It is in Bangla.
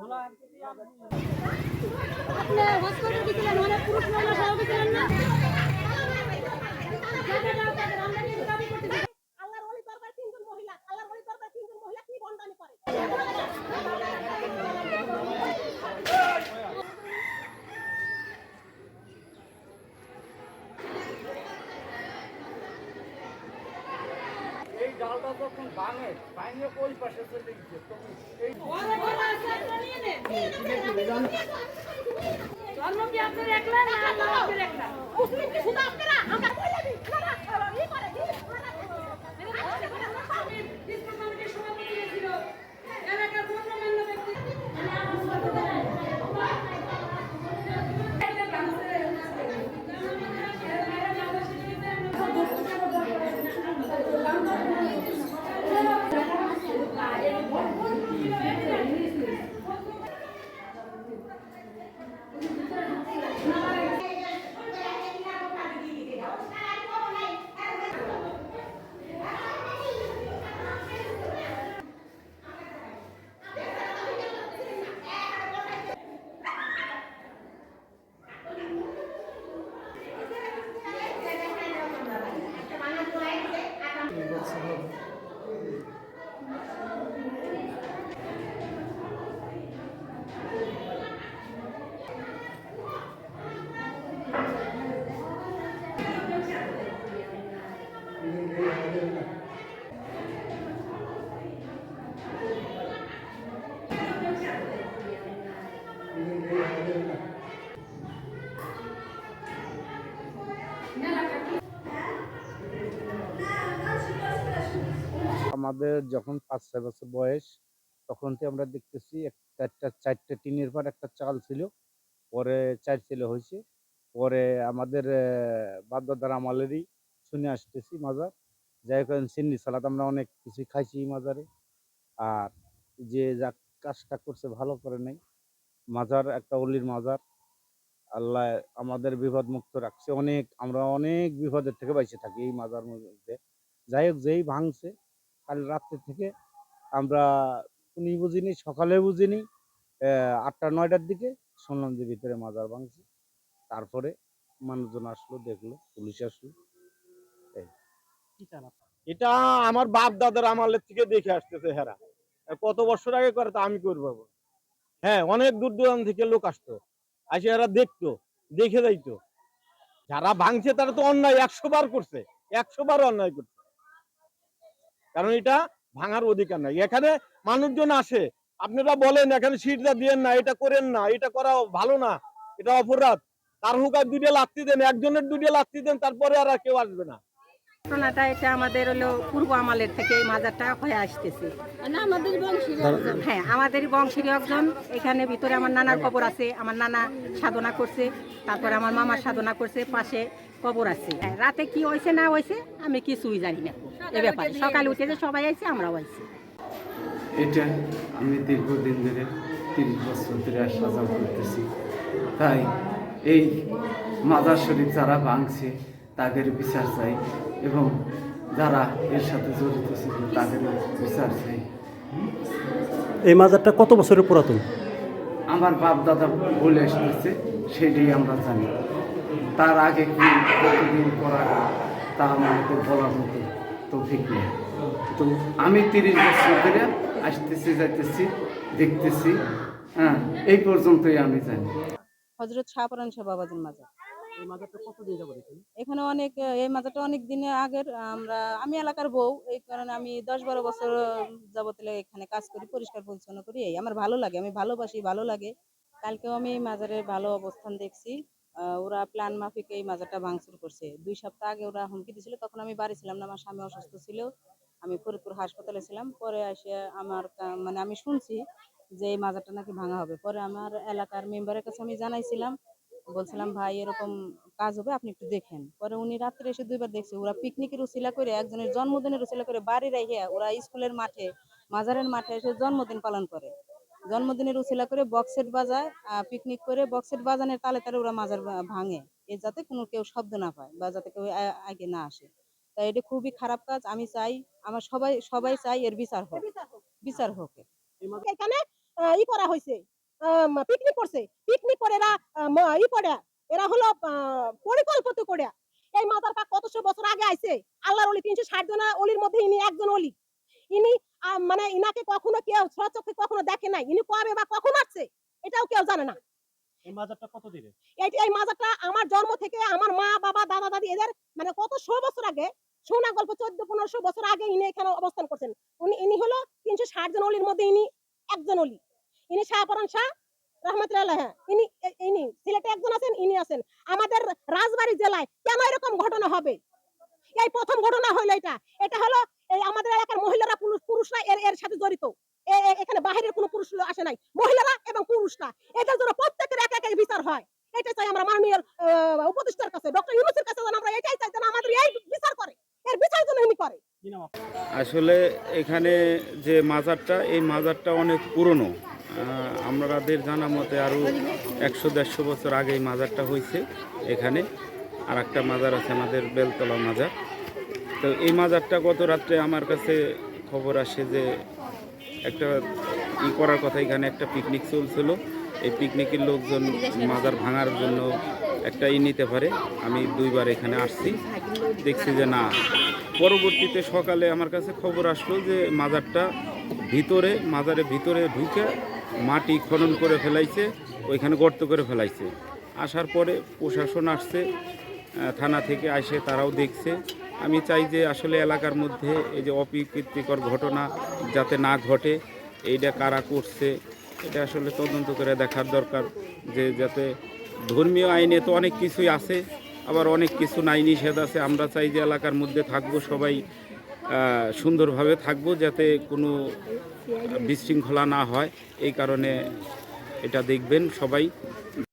আপনি ডালটা যখন ভাঙে ভাঙে ওই পাশে চলে গেছে তখন এই আপনার একলা না আপনার একলা? মুসলিম কি শুধু আপনারা? আমাদের যখন পাঁচ, ছয় বছর বয়স, তখন থেকে আমরা দেখতেছি একটা চারটে টিনের পর একটা চাল ছিল। পরে চার ছেলে হয়েছে। পরে আমাদের বাপদাদার আমলেরই শুনে আসতেছি মাজার। যাই হোক সিন্নি সালাদ আমরা অনেক কিছু খাইছি মাজারে। আর যে যা কাজটা করছে ভালো করে নাই। মাজার একটা অলির মাজার। আল্লাহ আমাদের বিপদ মুক্ত রাখছে। অনেক, আমরা অনেক বিপদের থেকে বাইসে থাকি এই মাজার মধ্যে। যাই হোক, যেই ভাঙছে কাল রাত্রে থেকে আমরা উনি বুঝিনি, সকালে বুঝিনি আটটা, নয়টার দিকে শুনলাম যে ভিতরে মাজার ভাঙছে। তারপরে মানুষজন আসলো, দেখল, পুলিশ আসলো। এটা আমার বাপ দাদার আমলের থেকে দেখে আসতেছে হেরা। কত বছর আগে করে তা আমি করব হ্যাঁ অনেক দূর দূরান্ত থেকে লোক আসতো। আসে এরা দেখতো, দেখে যাইতো। যারা ভাঙছে তারা তো অন্যায় একশো বার করছে, একশো বার অন্যায় করছে। কারণ এটা ভাঙার অধিকার নাই। এখানে মানুষজন আসে আপনারা বলেন এখানে সিটটা দিয়েন না এটা করেন না এটা করা ভালো না এটা অপরাধ। তার হুকার দুইটা লাত্তি দেন একজনের দুইটা লাত্তি দেন তারপরে আর কেউ আসবে না। ঘটনাটা এটা আমাদের হলো পূর্ব আমালের থেকে এই মাজারটা হয়ে আসতেছে। হ্যাঁ আমাদের বংশের একজন। এখানে ভিতরে আমার নানার কবর আছে আমার নানা সাধনা করছে তারপরে আমার মামার সাধনা করছে পাশে কবর আছে। হ্যাঁ, রাতে কি হয়েছে না হয়েছে আমি কিছুই জানি না। এ ব্যাপারে। সকালে উঠে যে সবাই আইছে আমরাও আইছি। এটা আমি দীর্ঘদিন ধরে তিরিশ বছর ধরে সাজা করতেছি। তাই এই মাজার শরীফ যারা ভাঙছে তাদের বিচার চাই এবং যারা এর সাথে জড়িত ছিল তাদের বিচার চাই। এই মাজারটা কত বছরের পুরাতন? আমার বাপ দাদা বলে এসেছে সেটাই আমরা জানি। তার আগে কি কতদিন করা তা আমাদের বলার মতো তৌফিক নেই। তো আমি তিরিশ বছর ধরে আসতেছি, যাইতেছি, দেখতেছি হ্যাঁ এই পর্যন্তই আমি জানি। হজরত শাহপরান শাহ বাবাজির মাজার। এখানে? অনেক, এই মাজারটা অনেক দিনে আগের, আমরা, আমি এলাকার বউ, এই কারণে আমি দশ বারো বছর যাবতীয় এখানে কাজ করি, পরিষ্কার পরিচ্ছন্ন করি, এই আমার ভালো লাগে, আমি ভালোবাসি, ভালো লাগে। কালকেও আমি এই মাজারের ভালো অবস্থান দেখছি। ওরা প্ল্যান মাফিক এই মাজারটা ভাঙচুর করছে। দুই সপ্তাহ আগে ওরা হুমকি দিছিল, তখন আমি বাড়ি ছিলাম না, আমার স্বামী অসুস্থ ছিল। আমি ফরিদপুর হাসপাতালে ছিলাম, পরে এসে আমার মানে আমি শুনছি যে এই মাজারটা নাকি ভাঙা হবে। পরে আমার এলাকার মেম্বারের কাছে আমি জানাইছিলাম, বলছিলাম, ভাই, এরকম কাজ হবে, আপনি একটু দেখেন। পরে উনি রাত্রে এসে দুইবার দেখছে, ওরা পিকনিকের উসিলা করে, একজনের জন্মদিনের উসিলা করে বাড়ি রেখে ওরা স্কুলের মাঠে, মাজারের মাঠে এসে জন্মদিন পালন করে। জন্মদিনের উসিলা করে বক্সেট বাজায় পিকনিক করে বক্সেট বাজানের তালে তালে ওরা মাজার ভাঙে। এ যাতে কোনো কেউ শব্দ না পায় বা যাতে কেউ আগে না আসে। তাই এটা খুবই খারাপ কাজ। আমি চাই আমার সবাই সবাই চাই এর বিচার হোক। বিচার হোক। এখানে ই করা হয়েছে পিকনিক করছে। পিকনিক করে এরা ই করে এরা হলো আহ, পরিকল্পিত করে। এই মাদার পাক কতশো বছর আগে আইছে? আল্লাহর অলি তিনশো ষাট জনের অলির মধ্যে ইনি একজন অলি। ইনি মানে ইনাকে কখনো কেউ সচক্ষে কখনো দেখে নাই। ইনি কবে বা কখন আসছে এটাও কেউ জানে না। এই মাজারটা কত দিনের? এই এই মাজারটা আমার জন্ম থেকে আমার মা বাবা দাদা দাদি এদের মানে কত শো বছর আগে শোনা গল্প চোদ্দ পনেরোশো বছর আগে ইনি এখানে অবস্থান করছেন। উনি ইনি হলো তিনশো ষাট জন অলির মধ্যে ইনি একজন অলি। ইনি শাহপরান শাহ রহমতুল্লাহ হ্যাঁ ইনি ইনি সিলেটে একজন আছেন ইনি আছেন। আমাদের রাজবাড়ী জেলায় কেন এরকম ঘটনা হবে? এই প্রথম ঘটনা হলো এটা। এটা হলো এই আমাদের এলাকার মহিলারা পুরুষ, পুরুষরা এর এর সাথে জড়িত। এখানে বাহিরের কোনো পুরুষ আসে নাই। মহিলারা এবং পুরুষরা। এদের জন্য প্রত্যেকের এক এক বিচার হয়। এটা চাই আমরা মাননীয় উপদেষ্টার কাছে, ডক্টর ইউনুসের কাছে যেন আমরা এটাই চাই যেন আমাদের এই বিচার করে। এর বিচার যেন উনি করে? আসলে এখানে যে মাজারটা, এই মাজারটা অনেক পুরনো। আমাদের জানা মতে আরও একশো, দেড়শো বছর আগে এই মাজারটা হয়েছে এখানে। আর একটা মাজার আছে আমাদের বেলতলা মাজার। তো এই মাজারটা গত রাত্রে আমার কাছে খবর আসে যে একটা ই করার কথা, এখানে একটা পিকনিক চলছিল। এই পিকনিকের লোকজন মাজার ভাঙার জন্য একটা ই নিতে পারে। আমি দুইবার এখানে আসছি। দেখছি যে না। পরবর্তীতে সকালে আমার কাছে খবর আসলো যে মাজারটা ভিতরে, মাজারের ভিতরে ঢুকে মাটি খনন করে ফেলাইছে, ওইখানে গর্ত করে ফেলাইছে। আসার পরে প্রশাসন আসছে থানা থেকে আসে, তারাও দেখছে। আমি চাই যে আসলে এলাকার মধ্যে এই যে অপ্রীতিকর ঘটনা যাতে না ঘটে, এইটা কারা করছে, এটা আসলে তদন্ত করে দেখার দরকার যে যাতে ধর্মীয় আইনে তো অনেক কিছুই আছে, আবার অনেক কিছু নাই, নিষেধ আছে। আমরা চাই যে এলাকার মধ্যে থাকব, সবাই সুন্দরভাবে থাকব যাতে কোনো বিশৃঙ্খলা না হয়। এই কারণে এটা দেখবেন সবাই।